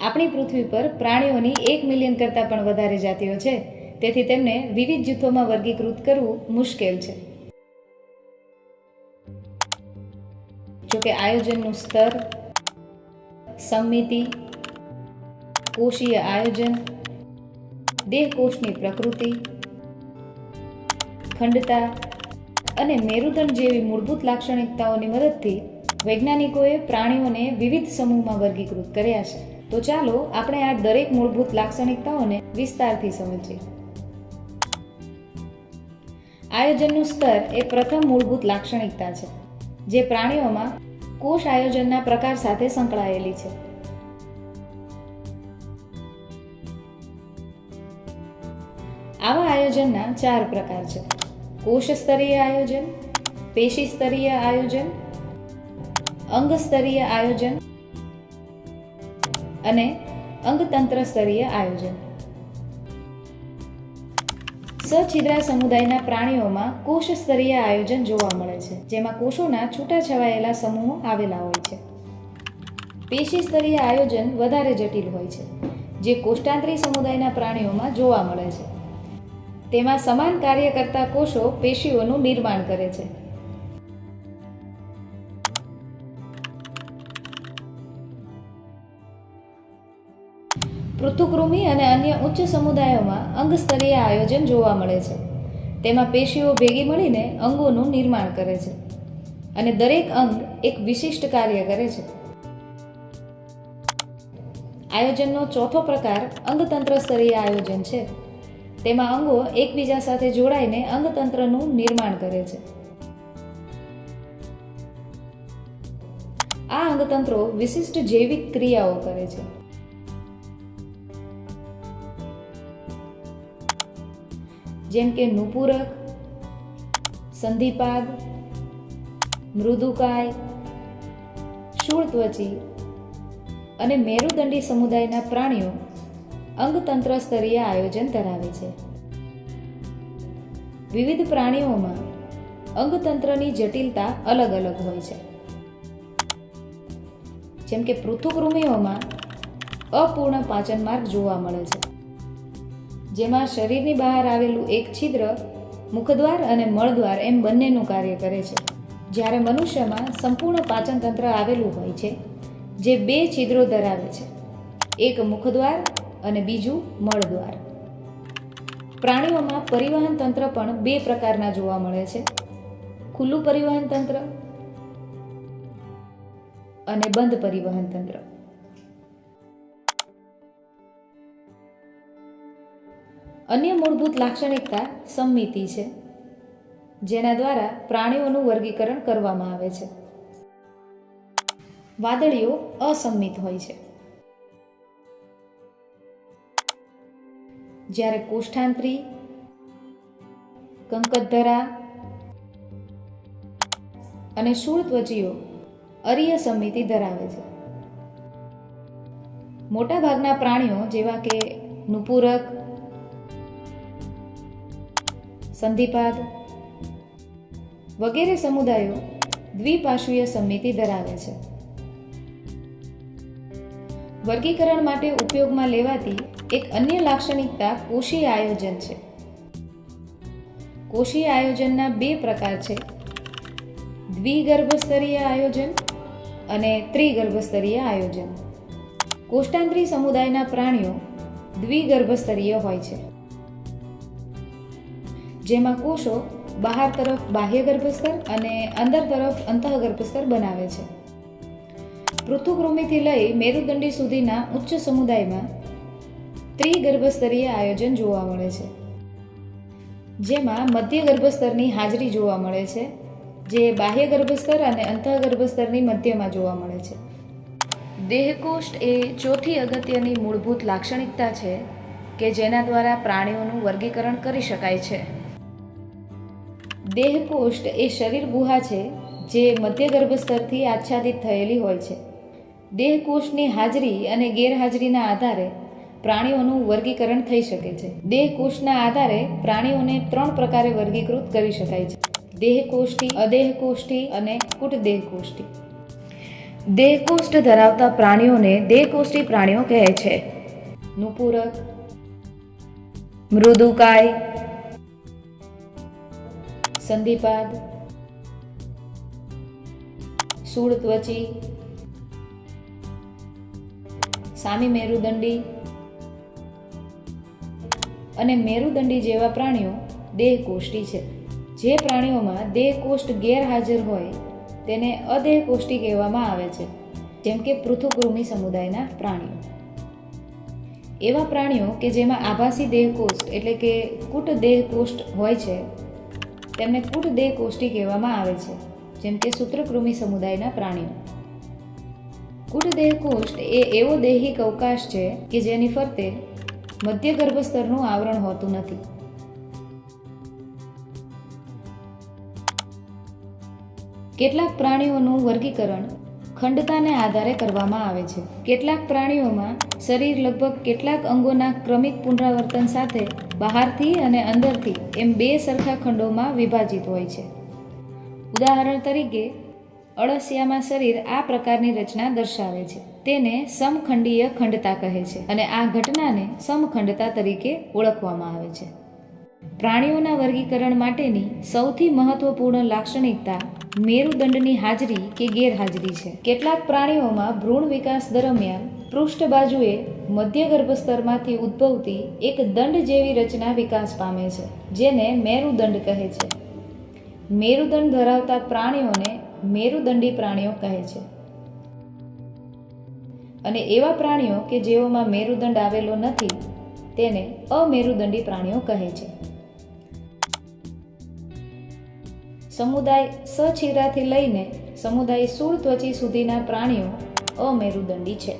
આપણી પૃથ્વી પર પ્રાણીઓની એક મિલિયન કરતાં પણ વધારે જાતિઓ છે. તેથી તેમને વિવિધ જૂથોમાં વર્ગીકૃત કરવું મુશ્કેલ છે. જોકે આયોજનનું સ્તર, સંમિતિ, કોષીય આયોજન, દેહકોષની પ્રકૃતિ, ખંડતા અને મેરુદંડ જેવી મૂળભૂત લાક્ષણિકતાઓની મદદથી વૈજ્ઞાનિકોએ પ્રાણીઓને વિવિધ સમૂહમાં વર્ગીકૃત કર્યા છે. તો ચાલો આપણે આ દરેક મૂળભૂત લાક્ષણિકતાઓને વિસ્તારથી સમજીએ. આયોજનનું સ્તર એ પ્રથમ મૂળભૂત લાક્ષણિકતા છે, જે પ્રાણીઓમાં કોષ આયોજનના પ્રકાર સાથે સંકળાયેલી છે. આવા આયોજનના ચાર પ્રકાર છે કોષ સ્તરીય આયોજન પેશી સ્તરીય આયોજન અંગ સ્તરીય આયોજન અને અંગતંત્ર સ્તરીય આયોજન. સછિદ્રા સમુદાયના પ્રાણીઓમાં કોષ સ્તરીય આયોજન જોવા મળે છે, જેમાં કોષોના છૂટાછવાયેલા સમૂહો આવેલા હોય છે. પેશી સ્તરીય આયોજન વધારે જટિલ હોય છે, જે કોષ્ટાંતરી સમુદાયના પ્રાણીઓમાં જોવા મળે છે. તેમાં સમાન કાર્ય કરતા કોષો પેશીઓનું નિર્માણ કરે છે. પૃથુકૃમિ અને અન્ય ઉચ્ચ સમુદાયોમાં અંગસ્તરીય આયોજન જોવા મળે છે. તેમાં પેશીઓ ભેગી મળીને અંગોનું નિર્માણ કરે છે અને દરેક અંગ એક વિશિષ્ટ કાર્ય કરે છે. આયોજનનો ચોથો પ્રકાર અંગતંત્ર સ્તરીય આયોજન છે. તેમાં અંગો એકબીજા સાથે જોડાઈને અંગતંત્રનું નિર્માણ કરે છે. આ અંગતંત્રો વિશિષ્ટ જૈવિક ક્રિયાઓ કરે છે. જેમ કે નુપુરક સંધિપાદ મૃદુકાય, શૂળત્વચી અને મેરુદંડી સમુદાયના પ્રાણીઓ અંગતંત્ર સ્તરીય આયોજન ધરાવે છે. વિવિધ પ્રાણીઓમાં અંગતંત્રની જટિલતા અલગ અલગ હોય છે. જેમ કે પૃથુકૃમિઓમાં અપૂર્ણ પાચન માર્ગ જોવા મળે છે. જેમાં શરીરની બહાર આવેલું એક છિદ્ર, મુખદ્વાર અને મળદ્વાર એમ બંનેનું કાર્ય કરે છે. જ્યારે મનુષ્યમાં સંપૂર્ણ પાચન તંત્ર આવેલું હોય છે, જે બે છિદ્રો ધરાવે છે, એક મુખદ્વાર અને બીજું મળદ્વાર. પ્રાણીઓમાં પરિવહન તંત્ર પણ બે પ્રકારના જોવા મળે છે. ખુલ્લું પરિવહન તંત્ર અને બંધ પરિવહન તંત્ર. અન્ય મૂળભૂત લાક્ષણિકતા સંમિતિ છે, જેના દ્વારા પ્રાણીઓનું વર્ગીકરણ કરવામાં આવે છે. વાદળીઓ અસંમિત હોય છે. જ્યારે કોષ્ઠાંત્રી કંકતધરા અને શૂળત્વચીઓ અરીય સંમિતિ ધરાવે છે. મોટાભાગના પ્રાણીઓ જેવા કે નુપુરક સંધિપાદ. વગેરે સમુદાયો દ્વિપાશ્વીય સમિતિ ધરાવે છે. વર્ગીકરણ માટે ઉપયોગમાં લેવાતી એક અન્ય લાક્ષણિકતા કોષીય આયોજન છે. કોષીય આયોજનના બે પ્રકાર છે. દ્વિગર્ભસ્તરીય આયોજન અને ત્રિગર્ભસ્તરીય આયોજન. કોષ્ટાંતરી સમુદાયના પ્રાણીઓ દ્વિગર્ભસ્તરીય હોય છે. જેમાં કોષો બહાર તરફ બાહ્ય ગર્ભસ્તર અને અંદર તરફ અંતઃગર્ભસ્તર બનાવે છે. પૃથુકૃમિથી લઈ મેરુદંડી સુધીના ઉચ્ચ સમુદાયમાં ત્રિગર્ભસ્તરીય આયોજન જોવા મળે છે. જેમાં મધ્ય ગર્ભસ્તરની હાજરી જોવા મળે છે, જે બાહ્ય ગર્ભસ્તર અને અંતઃગર્ભસ્તરની મધ્યમાં જોવા મળે છે. દેહકોષ્ઠ એ ચોથી અગત્યની મૂળભૂત લાક્ષણિકતા છે કે જેના દ્વારા પ્રાણીઓનું વર્ગીકરણ કરી શકાય છે. દેહકોષ્ઠ એ શરીર ગુહા છે, જે મધ્ય ગર્ભસ્તરથી આચ્છાદિત થયેલી હોય છે. દેહકોષની હાજરી અને ગેરહાજરીના આધારે પ્રાણીઓનું વર્ગીકરણ થઈ શકે છે. દેહકોષના આધારે પ્રાણીઓને ત્રણ પ્રકારે વર્ગીકૃત કરી શકાય છે. દેહકોષ્ઠી, અદેહકોષ્ઠી અને કુટદેહકોષ્ઠી. દેહકોષ્ઠ ધરાવતા પ્રાણીઓને દેહકોષ્ઠી પ્રાણીઓ કહે છે. નુપુરક, મૃદુકાય સંધિપાદ સૂળ ત્વચી સામી મેરુદંડી અને મેરુદંડી જેવા પ્રાણીઓ દેહકોષ્ઠી છે. જે પ્રાણીઓમાં દેહકોષ્ઠ ગેરહાજર હોય તેને અદેહકોષ્ઠી કહેવામાં આવે છે, જેમ કે પૃથુકૃમિ સમુદાયના પ્રાણીઓ. એવા પ્રાણીઓ કે જેમાં આભાસી દેહકોષ્ઠ એટલે કે કૂટ દેહકોષ્ઠ હોય છે તેમને કૂટ દેહકોષ્ઠી કહેવામાં આવે છે, જેમ કે સૂત્રકૃમિ સમુદાયના પ્રાણીઓ. કૂટ દેહકોષ્ઠ એ એવો દૈહિક અવકાશ છે કે જેની ફરતે મધ્ય ગર્ભસ્તરનું આવરણ હોતું નથી. કેટલાક પ્રાણીઓનું વર્ગીકરણ ખંડતાને આધારે કરવામાં આવે છે. કેટલાક પ્રાણીઓમાં શરીર લગભગ કેટલાક અંગોના ક્રમિક પુનરાવર્તન સાથે બહારથી અને અંદરથી એમ બે સરખા ખંડોમાં વિભાજિત હોય છે. ઉદાહરણ તરીકે, અળસિયામાં શરીર આ પ્રકારની રચના દર્શાવે છે. તેને સમખંડીય ખંડતા કહે છે અને આ ઘટનાને સમખંડતા તરીકે ઓળખવામાં આવે છે. પ્રાણીઓના વર્ગીકરણ માટેની સૌથી મહત્વપૂર્ણ લાક્ષણિકતા મેરુદંડની હાજરી કે ગેરહાજરી છે. કેટલાક પ્રાણીઓમાં ભ્રૂણ વિકાસ દરમિયાન પૃષ્ઠ બાજુએ મધ્ય ગર્ભસ્તરમાંથી ઉદ્ભવતી એક દંડ જેવી રચના વિકાસ પામે છે, જેને મેરુદંડ કહે છે. મેરુદંડ ધરાવતા પ્રાણીઓને મેરુદંડી પ્રાણીઓ કહે છે. અને એવા પ્રાણીઓ કે જેઓમાં મેરુદંડ આવેલો નથી, તેને અમેરુદંડી પ્રાણીઓ કહે છે. સમુદાય સછીરાથી લઈને સમુદાય સૂળ ત્વચી સુધીના પ્રાણીઓ અમેરુદંડી છે.